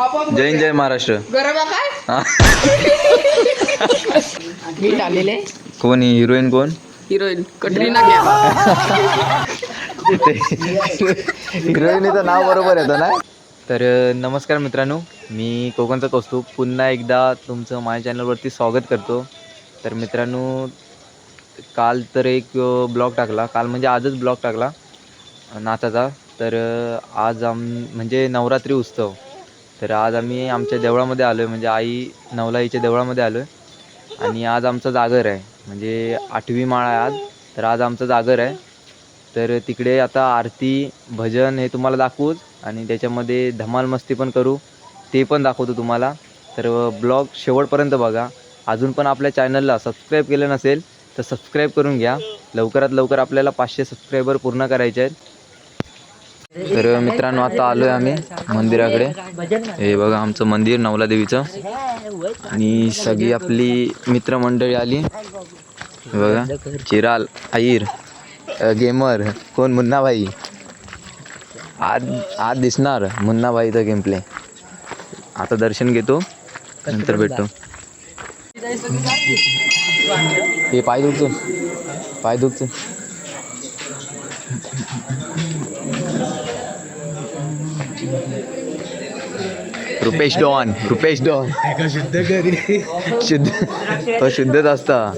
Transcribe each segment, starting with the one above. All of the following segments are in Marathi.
जय जय महाराष्ट्र. गरबा काय. मीठ आलेले. कोण हिरोईन कोण? हिरोईन कटरीना हिरोईनीचं नाव बरोबर येतं ना? तर नमस्कार मित्रांनो मी कोकणचा कौस्तुभ. पुन्हा एकदा तुमचं माझ्या चॅनलवरती स्वागत करतो. तर मित्रांनो काल तर एक ब्लॉग टाकला. काल म्हणजे आजच ब्लॉग टाकला नाचाचा तर आज आम म्हणजे नवरात्री उत्सव. तर आज आम्ही आमच्या देवळामध्ये आलो आहे म्हणजे आई नवलाईच्या देवळामध्ये आलो आहे आणि आज आमचं जागर आहे म्हणजे आठवी माळ आहे आज तर आज आमचं जागर आहे. तर तिकडे आता आरती भजन हे तुम्हाला दाखवूच आणि त्याच्यामध्ये धमाल मस्ती पण करू ते पण दाखवतो तुम्हाला. तर ब्लॉग शेवटपर्यंत बघा. अजून पण आपल्या चॅनलला सबस्क्राईब केलं नसेल तर सबस्क्राईब करून घ्या. लवकरात लवकर आपल्याला पाचशे सबस्क्रायबर पूर्ण करायचे आहेत. तर मित्रांनो आता आलो आहे आम्ही मंदिराकडे. हे बघा आमचं मंदिर नवला देवीचं. आणि सगळी आपली मित्रमंडळी आली. हे बघा चिराल आईर गेमर कोण? मुन्नाबाई. आज आज दिसणार मुन्नाबाईचा गेम प्ले. आता दर्शन घेतो नंतर भेटतो हे पाय दुखतो पाय दुखतो रुपेश डॉन रुपेश डॉन. शुद्ध तो शुद्धच असता.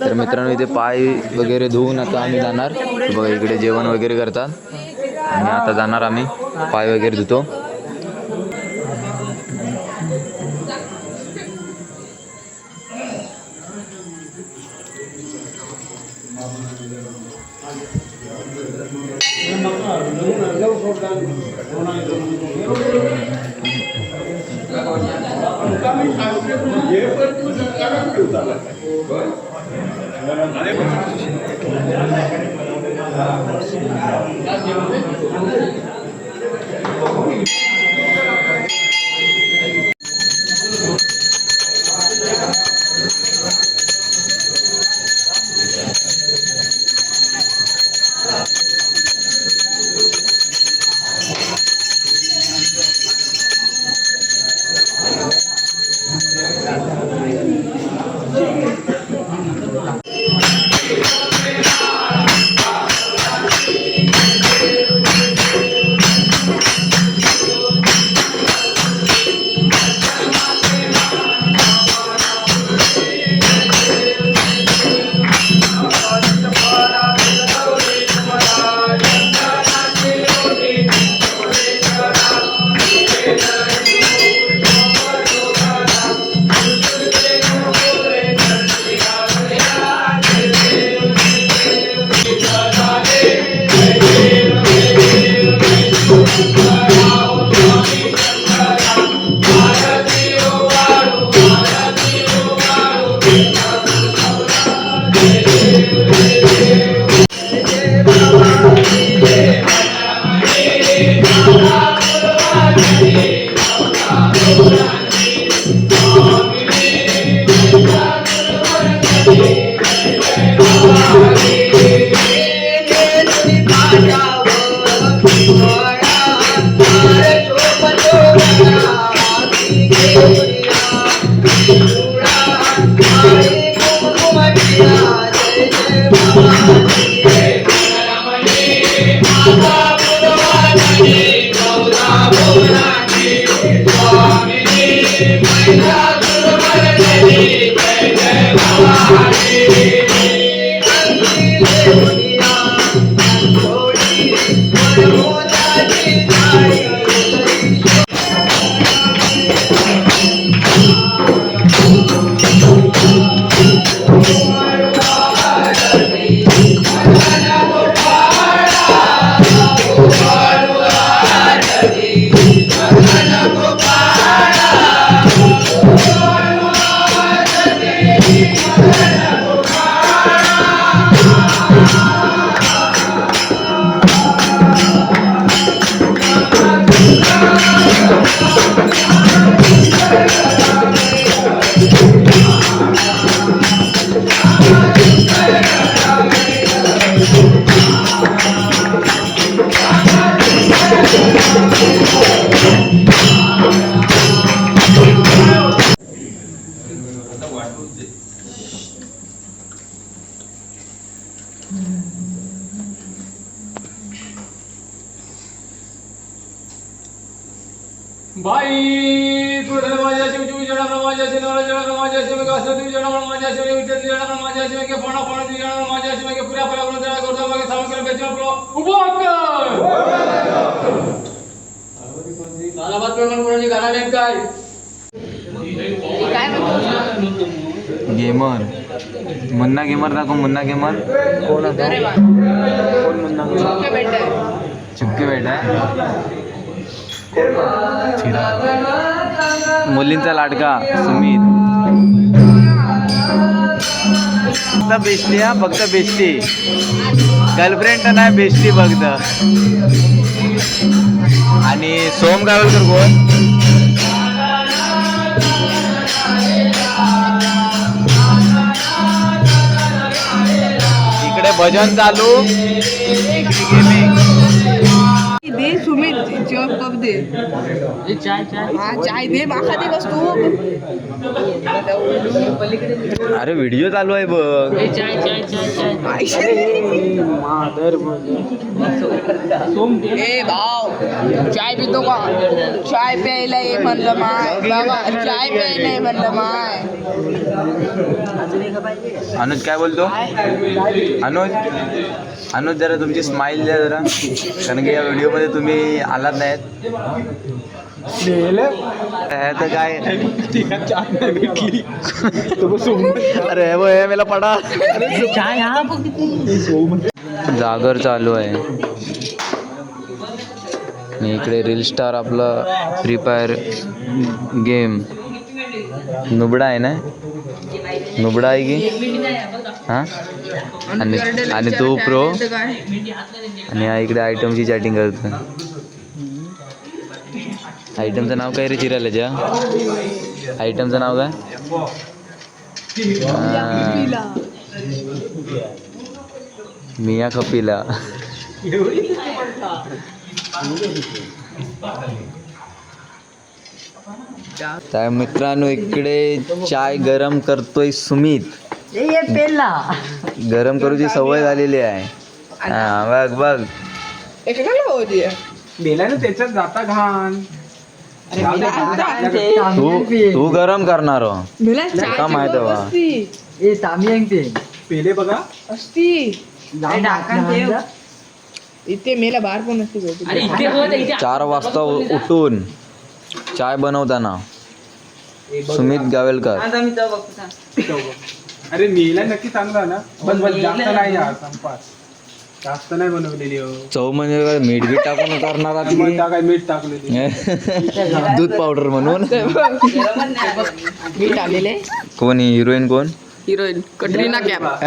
तर मित्रांनो इथे पाय वगैरे धुवून आता आम्ही जाणार. बघा इकडे जेवण वगैरे करतात. आणि आता जाणार आम्ही. पाय वगैरे धुतो. Gracias. बाई तुझं माझ्या शिवची जडा माझ्या शिवला जडा माझ्या शिव गासो तू जडा माझ्या शिव विद्या जडा माझ्या शिव के पणा पणा तू जडा माझ्या शिव के पुरा पुरा पुरा जडा करतो मग प्रो उभो प्रमाण कोणाची गाणा काय? गेमर. मुन्ना गेमर दाखव मुन्ना गेमर. अरे वा. चुक्के भेटतंय. चुक्की बेटा मुलींचा लाडका सुमित. फक्त बेस्टी हा फक्त बेस्टी. गर्लफ्रेंड तर नाही बेस्टी फक्त. आणि सोम गावलकर कोण? इकडे भजन चालू. कप दे. हा चाय दे माखा दे बस तू. अरे व्हिडिओ चालू आहे बघ. ए भाव चाय पितो का? चाय प्यायला ये म्हणलं माय. चाय प्यायला ये म्हणलं माय. अनुज काय बोलतो? अनुज अनुज जरा तुमची स्माइल द्या जरा. कारण की या व्हिडिओमध्ये तुम्ही आलात नाहीत. काय अरे वो हे मला पडा। जागर चालू आहे. आणि इकडे रील स्टार आपला फ्री फायर गेम नुबडा आहे ना? नुबडा आहे की? हां? आणि आणि तू प्रो आणि हा इकडे आयटमची चॅटिंग करतो आयटमचं नाव काय रे चिराल्याच्या आयटमचं नाव काय? हा. मिया खपिला. त्या मित्रांनो इकडे चाय गरम करतोय सुमित. गरम करूची सवय झालेली आहे. हा बघ बघ. मेला ना त्याच्यात जाता घाण. तू तू गरम करणार हो. माहीत आहे बा? असती पेले बघा. असती. इथे मेला बाहेर पण असते भेटू. चार वाजता उ- उठून चाय बनवताना सुमित गावेलकर. अरे मेला नक्की चांगला ना. बस बस जास्त नाही संपास जास्त नाही बनवलेली हो. चव म्हणजे काय, मीठ बीठ टाकून करणार आहात मग की? टाकाय मीठ टाकलेली दूध पावडर म्हणून. मी टाकलेले कोण हिरोईन कोण? हिरोईन कटरीना कॅप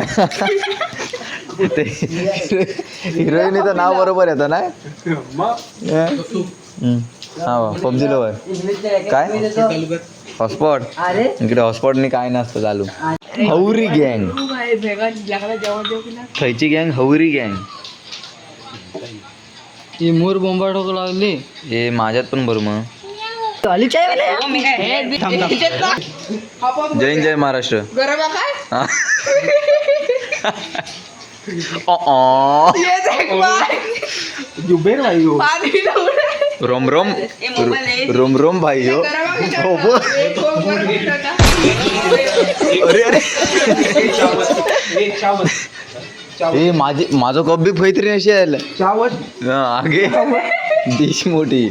ते हिरोईनीचं नाव बरोबर येतं ना? मग? हम्म. हा पबजी लवर काय? हॉटस्पॉट. इकडे हॉटस्पॉटनी काय नसतं चालू. हौरी गँग. खयची गँग हौरी गँग. ती मोर बोंबा ठोक लागली. हे माझ्यात पण बरं मग. जय जय महाराष्ट्र. हा. जुबेर भाई हो. Rome Rome. रोम रोम भाई हो? अरे अरे. हे माझी माझं कप बी फैत्री असेल चावत हा, आगे. डिश मोठी.